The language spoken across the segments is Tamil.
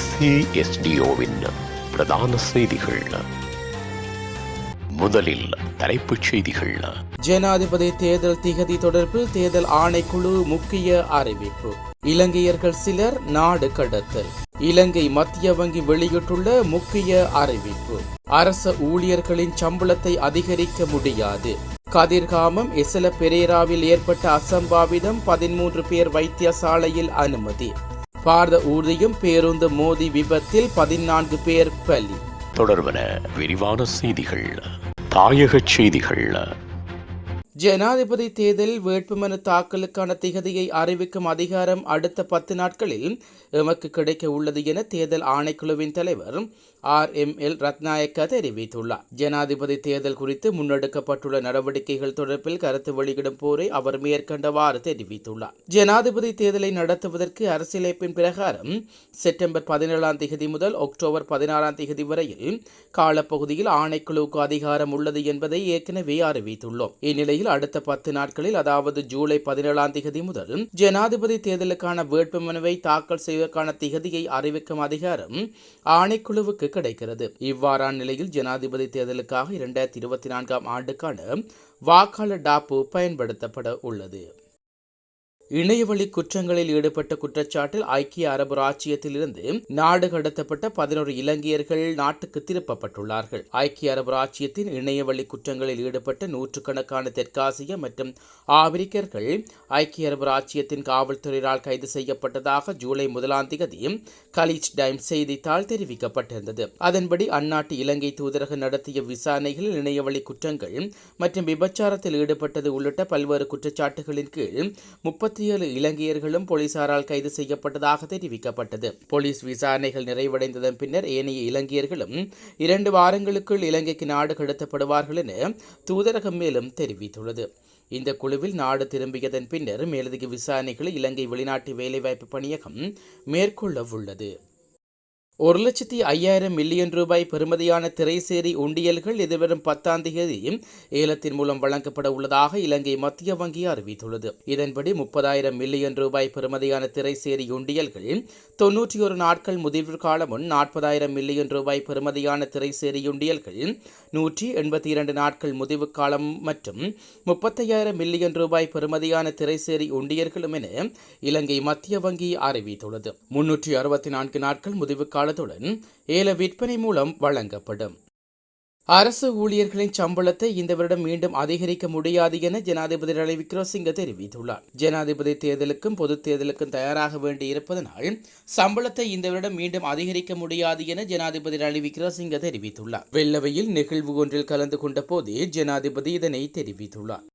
ஏசிஎஸ்டிஓவின் பிரதான செய்திகள். முதலில் தலைப்புச் செய்திகள். ஜனாதிபதி தேர்தல் திகதி தொடர்பில் தேர்தல் ஆணைக்குழு முக்கிய அறிவிப்பு. இலங்கையர்கள் சிலர் நாடு கடத்தல். இலங்கை மத்திய வங்கி வெளியிட்டுள்ள முக்கிய அறிவிப்பு. அரச ஊழியர்களின் சம்பளத்தை அதிகரிக்க முடியாது. கதிர்காமம் எசல பெரேராவில் ஏற்பட்ட அசம்பாவிதம் பதிமூன்று பேர் வைத்தியசாலையில் அனுமதி. பாரத ஊர்தியும் பேருந்து மோதி விபத்தில் பதினான்கு பேர் பலி. தொடர்வன விரிவான செய்திகள் தாயகச் செய்திகள். ஜனாதிபதி தேர்தலில் வேட்புமனு தாக்கலுக்கான திகதியை அறிவிக்கும் அதிகாரம் அடுத்த பத்து நாட்களில் எமக்கு கிடைக்க உள்ளது என தேர்தல் ஆணைக்குழுவின் தலைவர் ஆர் எம் எல் ரத்நாயக்க தெரிவித்துள்ளார். ஜனாதிபதி தேர்தல் குறித்து முன்னெடுக்கப்பட்டுள்ள நடவடிக்கைகள் தொடர்பில் கருத்து வெளியிடும் போரை அவர் மேற்கண்டவாறு தெரிவித்துள்ளார். ஜனாதிபதி தேர்தலை நடத்துவதற்கு அரசியலமைப்பின் பிரகாரம் செப்டம்பர் பதினேழாம் தேதி முதல் அக்டோபர் பதினாறாம் தேதி வரையில் காலப்பகுதியில் ஆணைக்குழுவுக்கு அதிகாரம் உள்ளது என்பதை ஏற்கனவே அறிவித்துள்ளோம். இந்நிலையில் அடுத்த பத்து நாட்களில் அதாவது ஜூலை பதினேழாம் தேதி முதல் ஜனாதிபதி தேர்தலுக்கான வேட்புமனுவை தாக்கல் செய்வதற்கான திகதியை அறிவிக்கும் அதிகாரம் ஆணைக்குழுவுக்கு கிடைக்கிறது. இவ்வாறான நிலையில் ஜனாதிபதி தேர்தலுக்காக இரண்டாயிரத்தி இருபத்தி நான்காம் ஆண்டுக்கான வாக்காளர் டாப்பு பயன்படுத்தப்பட உள்ளது. இணையவழி குற்றங்களில் ஈடுபட்ட குற்றச்சாட்டில் ஐக்கிய அரபு ராச்சியத்திலிருந்து நாடு கடத்தப்பட்ட பதினோரு இலங்கையர்கள் நாட்டுக்கு திருப்பப்பட்டுள்ளார்கள். ஐக்கிய அரபு ராச்சியத்தின் இணையவழி குற்றங்களில் ஈடுபட்ட நூற்றுக்கணக்கான தெற்காசிய மற்றும் ஆப்பிரிக்கர்கள் ஐக்கிய அரபு ராச்சியத்தின் காவல்துறையினால் கைது செய்யப்பட்டதாக ஜூலை முதலாம் தேதி கலீச் டைம் செய்தித்தாள் தெரிவிக்கப்பட்டிருந்தது. அதன்படி அந்நாட்டு இலங்கை தூதரகம் நடத்திய விசாரணைகளில் இணையவழி குற்றங்கள் மற்றும் விபச்சாரத்தில் ஈடுபட்டது உள்ளிட்ட பல்வேறு குற்றச்சாட்டுகளின் கீழ் முப்பத்தி ஏழு இலங்கையர்களும் போலீசாரால் கைது செய்யப்பட்டதாக தெரிவிக்கப்பட்டது. போலீஸ் விசாரணைகள் நிறைவடைந்ததன் பின்னர் ஏனைய இலங்கையர்களும் இரண்டு வாரங்களுக்குள் இலங்கைக்கு நாடு கடத்தப்படுவார்கள் என தூதரகம் மேலும் தெரிவித்துள்ளது. இந்த குழுவில் நாடு திரும்பியதன் பின்னர் மேலதிக விசாரணைகளை இலங்கை வெளிநாட்டு வேலைவாய்ப்பு பணியகம் மேற்கொள்ள உள்ளது ஒரு லட்சத்தி ஐயாயிரம் மில்லியன் ரூபாய் பெறுமதியான திரைசேரி உண்டியல்கள் எதிர்வரும் பத்தாம் தேதி ஏலத்தின் மூலம் வழங்கப்பட உள்ளதாக இலங்கை மத்திய வங்கி அறிவித்துள்ளது. இதன்படி முப்பதாயிரம் மில்லியன் ரூபாய் பெறுமதியான திரைசேரி உண்டியல்கள் தொன்னூற்றி ஒரு நாட்கள் முதிர்வு காலமும் நாற்பதாயிரம் மில்லியன் ரூபாய் பெறுமதியான திரைசேரி உண்டியல்கள் நூற்றி எண்பத்தி இரண்டு நாட்கள் முதிவு காலம் மற்றும் முப்பத்தையாயிரம் மில்லியன் ரூபாய் பெறுமதியான திரைசேரி உண்டியர்களும் என இலங்கை மத்திய வங்கி அறிவித்துள்ளது. முன்னூற்றி அறுபத்தி நான்கு நாட்கள் முதிவு காலம் காலத்துடன் ஏல விற்பனை மூலம் வழங்கப்படும். அரசு ஊழியர்களின் சம்பளத்தை இந்த வருடம் மீண்டும் அதிகரிக்க முடியாது என ஜனாதிபதி ரணில் விக்ரமசிங்க தெரிவித்துள்ளார். ஜனாதிபதி தேர்தலுக்கும் பொது தேர்தலுக்கும் தயாராக வேண்டி இருப்பதனால் சம்பளத்தை இந்த வருடம் மீண்டும் அதிகரிக்க முடியாது என ஜனாதிபதி ரணில் விக்ரமசிங்க தெரிவித்துள்ளார். வெள்ளவையில் நிகழ்வு ஒன்றில் கலந்து கொண்ட போதே ஜனாதிபதி இதனை தெரிவித்துள்ளார்.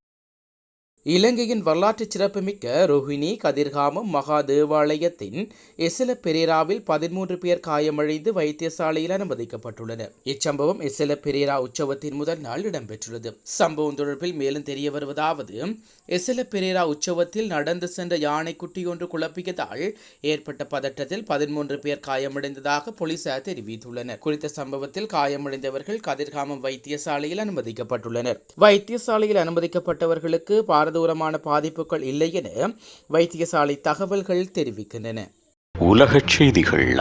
இலங்கையின் வரலாற்று சிறப்புமிக்க ரோஹிணி கதிர்காமம் மகா தேவாலயத்தின் எசல பெரேராவில் பதிமூன்று பேர் காயமடைந்து வைத்தியசாலையில் அனுமதிக்கப்பட்டுள்ளனர். இச்சம்பவம் எசல பெரேரா உற்சவத்தின் முதல் நாள் இடம்பெற்றுள்ளது. சம்பவம் தொடர்பில் மேலும் தெரிய வருவதாவது எசல பெரேரா உற்சவத்தில் நடந்து சென்ற யானைக்குட்டி ஒன்று குழப்பியதால் ஏற்பட்ட பதட்டத்தில் பதிமூன்று பேர் காயமடைந்ததாக போலீசார் தெரிவித்துள்ளனர். குறித்த சம்பவத்தில் காயமடைந்தவர்கள் கதிர்காமம் வைத்தியசாலையில் அனுமதிக்கப்பட்டுள்ளனர். வைத்தியசாலையில் அனுமதிக்கப்பட்டவர்களுக்கு பாரத பாரதூரமான பாதிப்புகள் இல்லை என வைத்தியசாலை தகவல்கள் தெரிவிக்கின்றன. உலகச் செய்திகள்.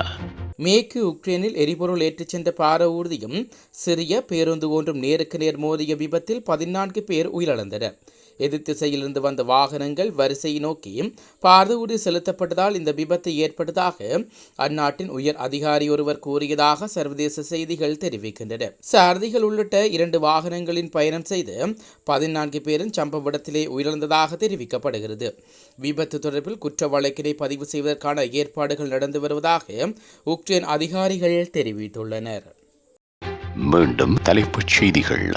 மேற்கு உக்ரைனில் எரிபொருள் ஏற்றிச் சென்ற பார ஊர்தியும் சிறிய பேருந்து ஒன்றும் நேருக்கு நேர் மோதிய விபத்தில் பதினான்கு பேர் உயிரிழந்தனர். எதிர் திசையிலிருந்து வந்த வாகனங்கள் வரிசையை நோக்கி பார்வையூடி செலுத்தப்பட்டதால் இந்த விபத்து ஏற்பட்டதாக அந்நாட்டின் உயர் அதிகாரி ஒருவர் கூறியதாக சர்வதேச செய்திகள் தெரிவிக்கின்றன. சாரதிகள் உள்ளிட்ட இரண்டு வாகனங்களின் பயணம் செய்து பதினான்கு பேரும் சம்பவ இடத்திலே உயிரிழந்ததாக தெரிவிக்கப்படுகிறது. விபத்து தொடர்பில் குற்ற வழக்கினை பதிவு செய்வதற்கான ஏற்பாடுகள் நடந்து வருவதாக உக்ரைன் அதிகாரிகள் தெரிவித்துள்ளனர். மீண்டும் தலைப்புச் செய்திகள்.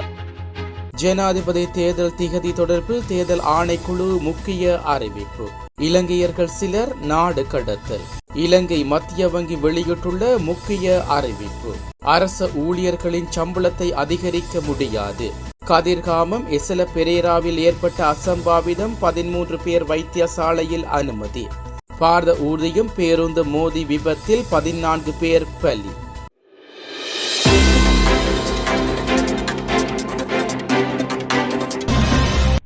ஜனாதிபதி தேர்தல் திகதி தொடர்பில் தேர்தல் ஆணைக்குழு முக்கிய அறிவிப்பு. இலங்கையர்கள் சிலர் நாடு கடத்தல். இலங்கை மத்திய வங்கி வெளியிட்டுள்ள முக்கிய அறிவிப்பு. அரச ஊழியர்களின் சம்பளத்தை அதிகரிக்க முடியாது. கதிர்காமம் எசல பெரேராவில் ஏற்பட்ட அசம்பாவிதம் பதிமூன்று பேர் வைத்தியசாலையில் அனுமதி. பாரத ஊர்தியும் பேருந்து மோதி விபத்தில் பதினான்கு பேர் பலி.